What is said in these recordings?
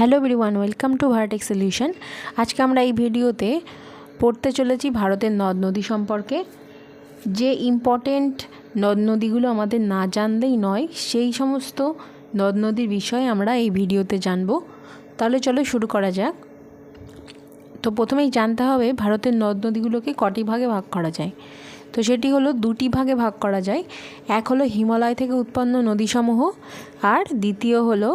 Hello everyone, welcome to Vertech solution আজকে আমরা এই ভিডিওতে পড়তে চলেছি ভারতের নদ নদী সম্পর্কে। যে ইম্পর্টেন্ট নদ নদীগুলো আমাদের না জানলেই নয়, সেই সমস্ত নদ নদীর বিষয়ে আমরা এই ভিডিওতে জানব। তাহলে চলো শুরু করা যাক। তো প্রথমেই জানতে হবে ভারতের নদ নদীগুলোকে কটি ভাগে ভাগ করা যায়? তো সেটি হলো দুটি ভাগে ভাগ করা যায়। এক হলো হিমালয় থেকে উৎপন্ন নদীসমূহ, আর দ্বিতীয় হলো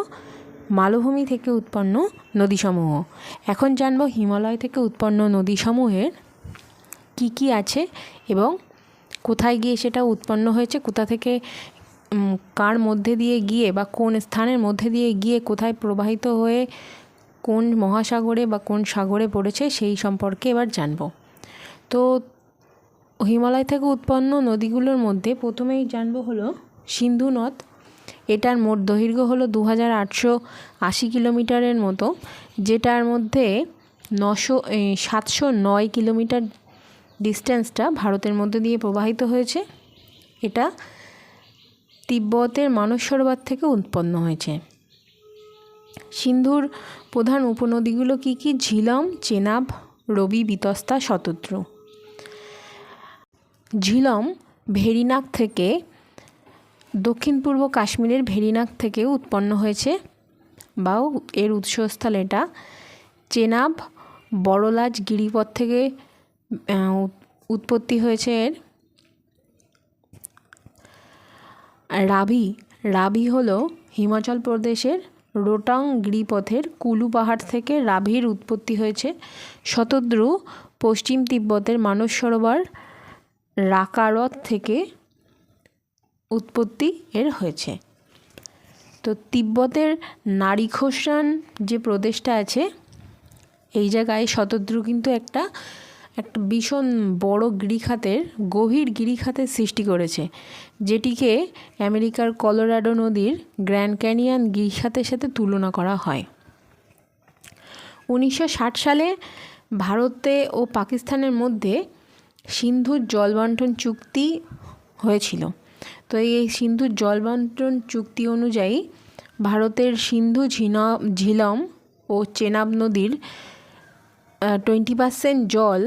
মালভূমি থেকে উৎপন্ন নদীসমূহ। এখন জানব হিমালয় থেকে উৎপন্ন নদীসমূহের কি কি আছে এবং কোথায় গিয়ে সেটা উৎপন্ন হয়েছে, কোথা থেকে কার মধ্যে দিয়ে গিয়ে বা কোন স্থানের মধ্যে দিয়ে গিয়ে কোথায় প্রবাহিত হয়ে কোন মহাসাগরে বা কোন সাগরে পড়েছে সেই সম্পর্কে এবার জানব। তো হিমালয় থেকে উৎপন্ন নদীগুলোর মধ্যে প্রথমেই জানব হলো সিন্ধু নদ। এটার মোট দৈর্ঘ্য হলো দু হাজার আটশো আশি কিলোমিটারের মতো, যেটার মধ্যে নশো সাতশো নয় কিলোমিটার ডিস্টেন্সটা ভারতের মধ্যে দিয়ে প্রবাহিত হয়েছে। এটা তিব্বতের মানস সরোবর থেকে উৎপন্ন হয়েছে। সিন্ধুর প্রধান উপনদীগুলো কী কী? ঝিলম, চেনাব, রবি, বিতস্তা, শতদ্রু। ঝিলম ভেরিনাক থেকে দক্ষিণ পূর্ব কাশ্মীরের ভেরিনাক থেকে উৎপন্ন হয়েছে বা এর উৎসস্থল এটা। চেনাব বড়লাজ গিরিপথ থেকে উৎপত্তি হয়েছে এর। রাভি রাভি হলো হিমাচল প্রদেশের রোটাং গিরিপথের কুলু পাহাড় থেকে রাভির উৎপত্তি হয়েছে। শতদ্রু পশ্চিম তিব্বতের মানস সরোবর রাকারত থেকে উৎপত্তি এর হয়েছে। তো তিব্বতের নারী খোসান যে প্রদেশটা আছে, এই জায়গায় শতদ্রু কিন্তু একটা একটা ভীষণ বড় গিরিখাতের, গভীর গিরিখাতের সৃষ্টি করেছে। যেটিকে আমেরিকার কলোরাডো নদীর গ্র্যান্ড ক্যানিয়ন গিরিখাতের সাথে তুলনা করা হয়। উনিশশো ষাট সালে ভারতে ও পাকিস্তানের মধ্যে সিন্ধুর জলবন্টন চুক্তি হয়েছিল। তো এই সিন্ধুর জল বন্টন চুক্তি অনুযায়ী ভারতের সিন্ধু ঝিলম ও চেনাব নদীর টোয়েন্টি পার্সেন্ট জল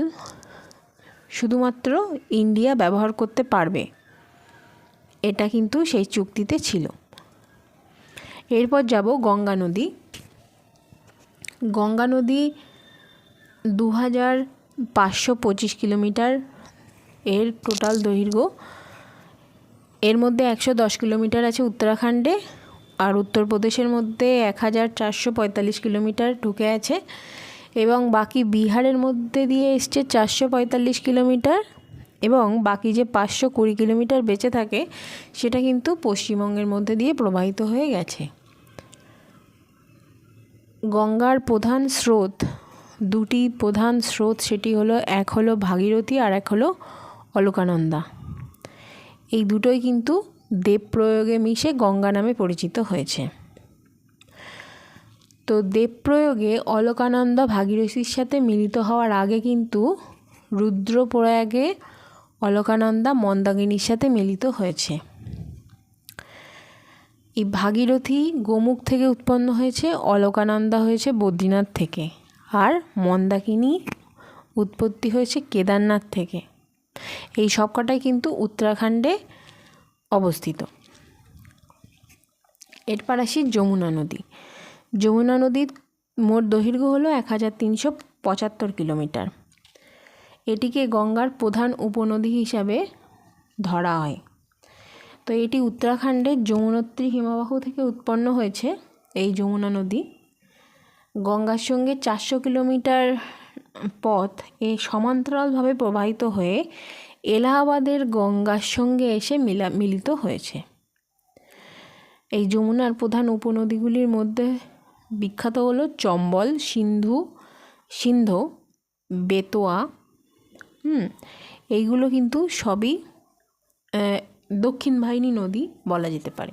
শুধুমাত্র ইন্ডিয়া ব্যবহার করতে পারবে। এটা কিন্তু সেই চুক্তিতে ছিল। এরপর যাব গঙ্গা নদী। গঙ্গা নদী দু হাজার পাঁচশো পঁচিশ কিলোমিটার এর টোটাল দৈর্ঘ্য এর মধ্যে একশো দশ কিলোমিটার আছে উত্তরাখণ্ডে আর উত্তরপ্রদেশের মধ্যে এক হাজার চারশো পঁয়তাল্লিশ কিলোমিটার ঢুকে আছে এবং বাকি বিহারের মধ্যে দিয়ে এসছে চারশো পঁয়তাল্লিশ কিলোমিটার এবং বাকি যে পাঁচশো কুড়ি কিলোমিটার বেঁচে থাকে সেটা কিন্তু পশ্চিমবঙ্গের মধ্যে দিয়ে প্রবাহিত হয়ে গেছে। গঙ্গার প্রধান স্রোত, দুটি প্রধান স্রোত সেটি হলো, এক হলো ভাগীরথী আর এক হলো অলকানন্দা। এই দুটোই কিন্তু দেব প্রয়োগে মিশে গঙ্গা নামে পরিচিত হয়েছে। তো দেব প্রয়োগে অলকানন্দা ভাগীরথীর সাথে মিলিত হওয়ার আগে কিন্তু রুদ্রপ্রয়াগে অলকানন্দা মন্দাকিনীর সাথে মিলিত হয়েছে। এই ভাগীরথী গোমুখ থেকে উৎপন্ন হয়েছে, অলকানন্দা হয়েছে বদ্রীনাথ থেকে, আর মন্দাকিনী উৎপত্তি হয়েছে কেদারনাথ থেকে। এই সবকটাই কিন্তু উত্তরাখণ্ডে অবস্থিত। এরপর আসি যমুনা নদী। যমুনা নদীর মোট দৈর্ঘ্য হলো এক হাজার তিনশো পঁচাত্তর কিলোমিটার। এটিকে গঙ্গার প্রধান উপনদী হিসাবে ধরা হয়। তো এটি উত্তরাখণ্ডের যমুনোত্রী হিমবাহ থেকে উৎপন্ন হয়েছে এই যমুনা নদী। গঙ্গার সঙ্গে চারশো কিলোমিটার পথ এ সমান্তরালভাবে প্রবাহিত হয়ে এলাহাবাদের গঙ্গার সঙ্গে এসে মিলা, মিলিত হয়েছে। এই যমুনার প্রধান উপনদীগুলির মধ্যে বিখ্যাত হলো চম্বল, সিন্ধু, সিন্ধ, বেতোয়া, হুম, এইগুলো কিন্তু সবই দক্ষিণ বাহিনী নদী বলা যেতে পারে।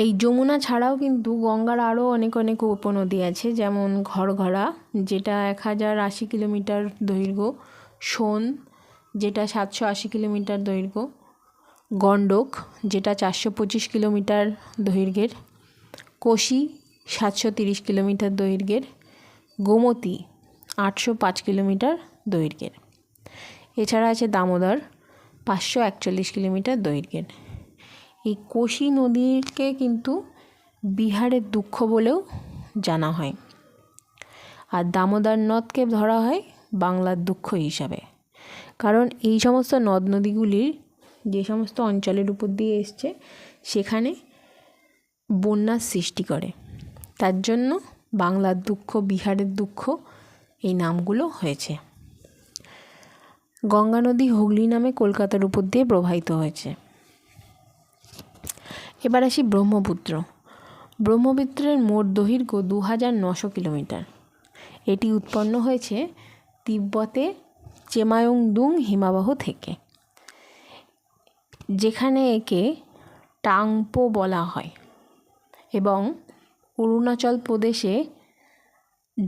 এই যমুনা ছাড়াও কিন্তু গঙ্গার আরও অনেক অনেক উপনদী আছে, যেমন ঘরঘরা, যেটা এক হাজার আশি কিলোমিটার দৈর্ঘ্য, সোন, যেটা সাতশো আশি কিলোমিটার দৈর্ঘ্য, গণ্ডক, যেটা চারশো পঁচিশ কিলোমিটার দৈর্ঘ্যের, কোশি, সাতশো তিরিশ কিলোমিটার দৈর্ঘ্যের, গোমতী, আটশো পাঁচ কিলোমিটার দৈর্ঘ্যের। এছাড়া আছে দামোদর, পাঁচশো একচল্লিশ কিলোমিটার দৈর্ঘ্যের। এই কোশি নদীকে কিন্তু বিহারের দুঃখ বলেও জানা হয়। আর দামোদর নদকে ধরা হয় বাংলার দুঃখ হিসাবে। কারণ এই সমস্ত নদ নদীগুলির যে সমস্ত অঞ্চলের উপর দিয়ে এসছে, সেখানে বন্যার সৃষ্টি করে। তার জন্য বাংলার দুঃখ, বিহারের দুঃখ এই নামগুলো হয়েছে। গঙ্গা নদী হুগলি নামে কলকাতার উপর দিয়ে প্রবাহিত হয়েছে। এবার আসি ব্রহ্মপুত্র। ব্রহ্মপুত্রের মোট দৈর্ঘ্য দু হাজার নশো কিলোমিটার। এটি উৎপন্ন হয়েছে তিব্বতে চেমায়ংদুং হিমাবাহ থেকে, যেখানে একে টাংপো বলা হয় এবং অরুণাচল প্রদেশে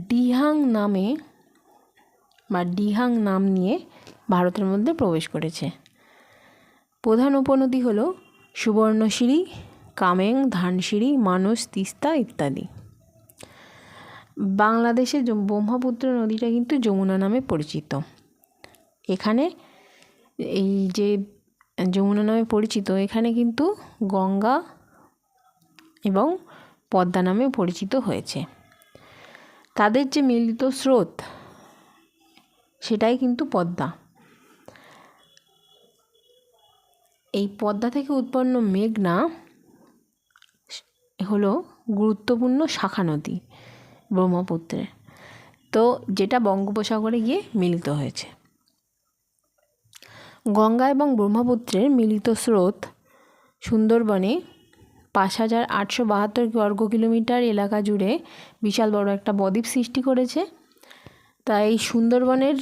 ডিহাং নামে বা ডিহাং নাম নিয়ে ভারতের মধ্যে প্রবেশ করেছে। প্রধান উপনদী হল সুবর্ণশিরি, কামেং ধানসিঁড়ি মানস, তিস্তা ইত্যাদি। বাংলাদেশে ব্রহ্মপুত্র নদীটা কিন্তু যমুনা নামে পরিচিত। এখানে এই যে যমুনা নামে পরিচিত, এখানে কিন্তু গঙ্গা এবং পদ্মা নামে পরিচিত হয়েছে। তাদের যে মিলিত স্রোত, সেটাই কিন্তু পদ্মা। এই পদ্মা থেকে উৎপন্ন মেঘনা হলো গুরুত্বপূর্ণ শাখা নদী ব্রহ্মপুত্রের। তো যেটা বঙ্গোপসাগরে গিয়ে মিলিত হয়েছে। গঙ্গা এবং ব্রহ্মপুত্রের মিলিত স্রোত সুন্দরবনে পাঁচ হাজার আটশো বাহাত্তর বর্গ কিলোমিটার এলাকা জুড়ে বিশাল বড় একটা বদ্বীপ সৃষ্টি করেছে। তাই এই সুন্দরবনের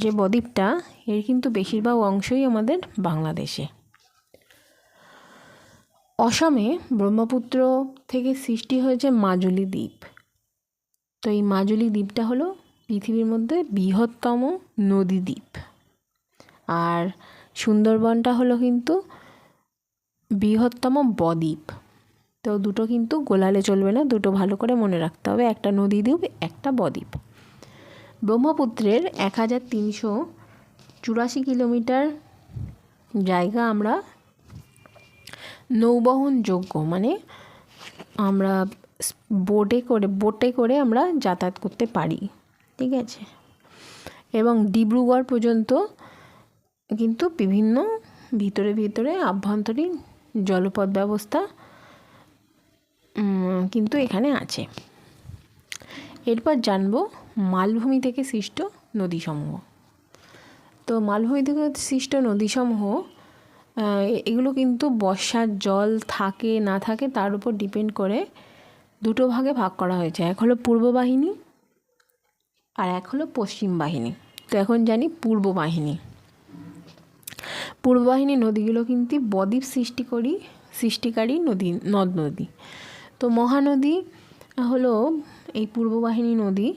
যে বদ্বীপটা, এর কিন্তু বেশিরভাগ অংশই আমাদের বাংলাদেশে। অসমে ব্রহ্মপুত্র থেকে সৃষ্টি হয়েছে মাজুলি দ্বীপ। তো এই মাজুলি দ্বীপটা হলো পৃথিবীর মধ্যে বৃহত্তম নদী দ্বীপ। আর সুন্দরবনটা হলো কিন্তু বৃহত্তম বদ্বীপ। তো দুটো কিন্তু গোলালে চলবে না, দুটো ভালো করে মনে রাখতে হবে, একটা নদী দ্বীপ, একটা বদ্বীপ। ব্রহ্মপুত্রের এক হাজার তিনশো চুরাশি কিলোমিটার জায়গা আমরা নৌবহনযোগ্য মানে আমরা বোটে করে বোটে করে আমরা যাতায়াত করতে পারি, ঠিক আছে? এবং ডিব্রুগড় পর্যন্ত কিন্তু বিভিন্ন ভিতরে ভিতরে আভ্যন্তরীণ জলপথ ব্যবস্থা কিন্তু এখানে আছে। এরপর জানব মালভূমি থেকে সৃষ্ট নদীসমূহ। তো মালভূমি থেকে সৃষ্ট নদীসমূহ এগুলো কিন্তু বর্ষার জল থাকে, না থাকে, তার উপর ডিপেন্ড করে দুটো ভাগে ভাগ করা হয়েছে। এক হলো পূর্ব বাহিনী আর এক হলো পশ্চিম বাহিনী। তো এখন জানি পূর্ব বাহিনী। পূর্ব বাহিনী নদীগুলো কিন্তু বদ্বীপ সৃষ্টি করি, সৃষ্টিকারী নদী, নদ নদী। তো মহানদী হলো এই পূর্ব বাহিনী নদী,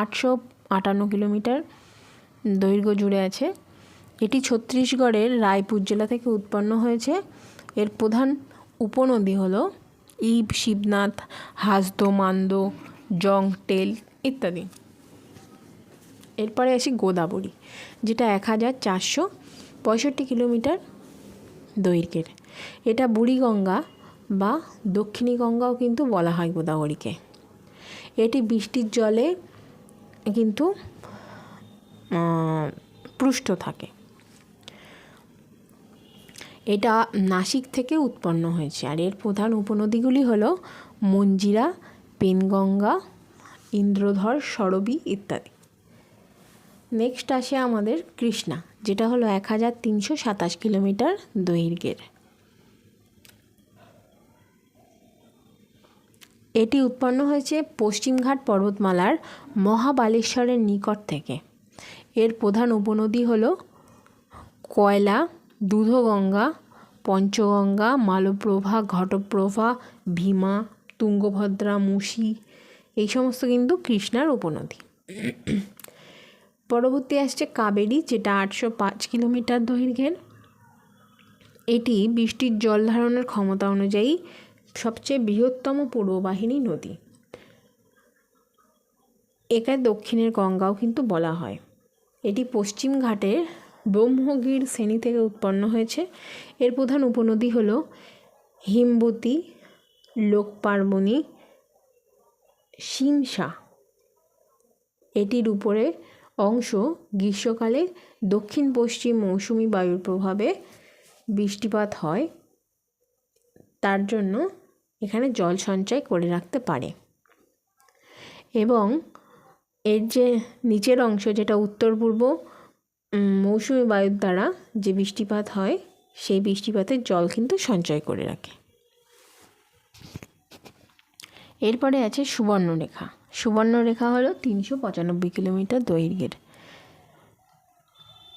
আটশো আটান্ন কিলোমিটার দৈর্ঘ্য জুড়ে আছে। এটি ছত্তিশগড়ের রায়পুর জেলা থেকে উৎপন্ন হয়েছে। এর প্রধান উপনদী হলো ইব, শিবনাথ, হাসদো, মান্দো জংটেল ইত্যাদি। এরপরে আসি গোদাবরী, যেটা এক হাজার চারশো পঁয়ষট্টি কিলোমিটার দৈর্ঘ্যের। এটা বুড়িগঙ্গা বা দক্ষিণী গঙ্গাও কিন্তু বলা হয় গোদাবরীকে। এটি বৃষ্টির জলে কিন্তু পৃষ্ঠ থাকে। এটা নাসিক থেকে উৎপন্ন হয়েছে। আর এর প্রধান উপনদীগুলি হল মঞ্জিরা, পেনগঙ্গা, ইন্দ্রধর, সরবী ইত্যাদি। নেক্সট আসে আমাদের কৃষ্ণা, যেটা হলো এক হাজার তিনশো সাতাশ কিলোমিটার দৈর্ঘ্যের। এটি উৎপন্ন হয়েছে পশ্চিমঘাট পর্বতমালার মহাবালেশ্বরের নিকট থেকে। এর প্রধান উপনদী হল কয়লা দুধগঙ্গা, পঞ্চগঙ্গা, মালপ্রভা, ঘটপ্রভা, ভীমা, তুঙ্গভদ্রা মুসি এই সমস্ত কিন্তু কৃষ্ণার উপনদী। পরবর্তী আসছে কাবেরী, যেটা আটশো পাঁচ কিলোমিটার দৈর্ঘ্যের। এটি বৃষ্টির জল ধারণের ক্ষমতা অনুযায়ী সবচেয়ে বৃহত্তম পূর্ববাহিনী নদী। একে দক্ষিণের গঙ্গাও কিন্তু বলা হয়। এটি পশ্চিম ঘাটের ব্রহ্মগির শ্রেণি থেকে উৎপন্ন হয়েছে। এর প্রধান উপনদী হল হিমবতী, লোকপার্বণী, শিমসা। এটির উপরে অংশ গ্রীষ্মকালে দক্ষিণ পশ্চিম মৌসুমি বায়ুর প্রভাবে বৃষ্টিপাত হয়। তার জন্য এখানে জল সঞ্চয় করে রাখতে পারে। এবং এর যে নিচের অংশ যেটা উত্তর পূর্ব মৌসুমি বায়ুর দ্বারা যে বৃষ্টিপাত হয়, সেই বৃষ্টিপাতের জল কিন্তু সঞ্চয় করে রাখে। এরপরে আছে সুবর্ণরেখা। সুবর্ণরেখা হলো তিনশো পঁচানব্বই কিলোমিটার দৈর্ঘ্যের।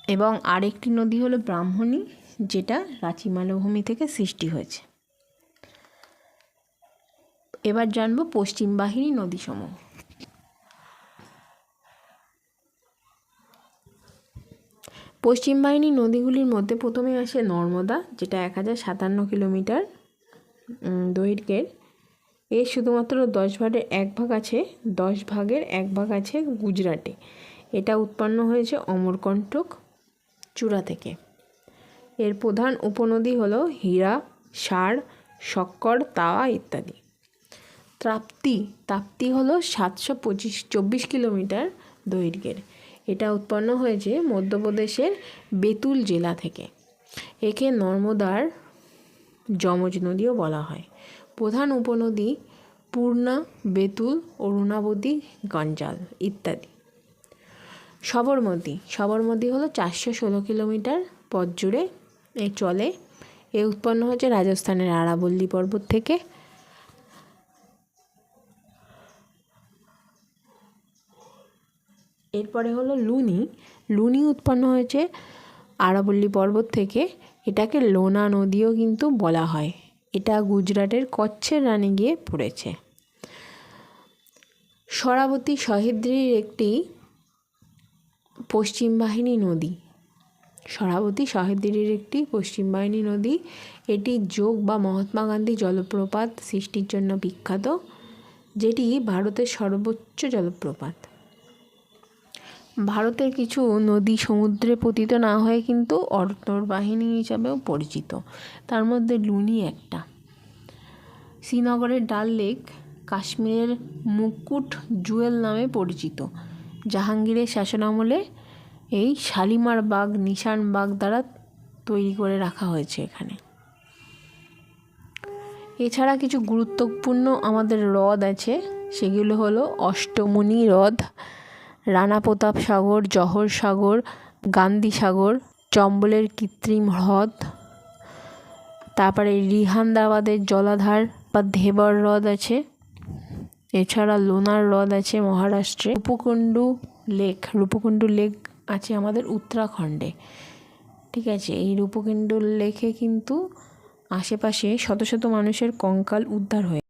এবং আরেকটি নদী হলো ব্রাহ্মণী, যেটা রাঁচি মালভূমি থেকে সৃষ্টি হয়েছে। এবার জানব পশ্চিম বাহিনী নদীসমূহ। পশ্চিম বাহিনী নদীগুলির মধ্যে প্রথমে আসে নর্মদা, যেটা এক হাজার সাতান্ন কিলোমিটার দৈর্ঘ্যের। এর শুধুমাত্র দশ ভাগের এক ভাগ আছে, দশ ভাগের এক ভাগ আছে গুজরাটে। এটা উৎপন্ন হয়েছে অমরকণ্টক চূড়া থেকে। এর প্রধান উপনদী হল হীরা সার শক্কর, তাওয়া ইত্যাদি। তাপ্তি তাপ্তি হলো সাতশো পঁচিশ, চব্বিশ কিলোমিটার দৈর্ঘ্যের। এটা উৎপন্ন হয়েছে মধ্যপ্রদেশের বেতুল জেলা থেকে। একে নর্মদার যমজ নদীও বলা হয়। প্রধান উপনদী পূর্ণা, বেতুল, অরুণাবতী, গঞ্জাল ইত্যাদি। সবরমতী। সবরমতী হলো চারশো ষোলো কিলোমিটার পথ জুড়ে এ চলে। এ উৎপন্ন হচ্ছে রাজস্থানের আরাবল্লী পর্বত থেকে। এরপরে হলো লুনি। লুনি উৎপন্ন হয়েছে আরাবল্লী পর্বত থেকে। এটাকে লোনা নদীও কিন্তু বলা হয়। এটা গুজরাটের কচ্ছের রানে গিয়ে পড়েছে। সরাবতী সহ্যাদ্রির একটি পশ্চিম বাহিনী নদী। সরাবতী সহ্যাদ্রির একটি পশ্চিম বাহিনী নদী। এটি যোগ বা মহাত্মা গান্ধী জলপ্রপাত সৃষ্টির জন্য বিখ্যাত, যেটি ভারতের সর্বোচ্চ জলপ্রপাত। ভারতের কিছু নদী সমুদ্রে পতিত না হয়ে কিন্তু অন্তর্বাহিনী হিসাবেও পরিচিত। তার মধ্যে লুনি একটা। শ্রীনগরের ডাল লেক কাশ্মীরের মুকুট জুয়েল নামে পরিচিত। জাহাঙ্গীরের শাসনামলে এই শালিমার বাগ, নিশান বাগ দ্বারা তৈরি করে রাখা হয়েছে এখানে। এছাড়া কিছু গুরুত্বপূর্ণ আমাদের হ্রদ আছে, সেগুলো হলো অষ্টমণি হ্রদ। রানা প্রতাপ সাগর, জহর সাগর, গান্ধী সাগর, চম্বলের কৃত্রিম হ্রদ, তারপরে রিহান্দাবাদের জলাধার বা ধেবর হ্রদ আছে, এছাড়া লোনার হ্রদ আছে মহারাষ্ট্রে। রূপকুণ্ডু লেক রূপকুণ্ডু লেক আছে আমাদের উত্তরাখণ্ডে। ঠিক আছে, এই রূপকুণ্ডু লেকে কিন্তু আশেপাশে শত শত মানুষের কঙ্কাল উদ্ধার হয়ে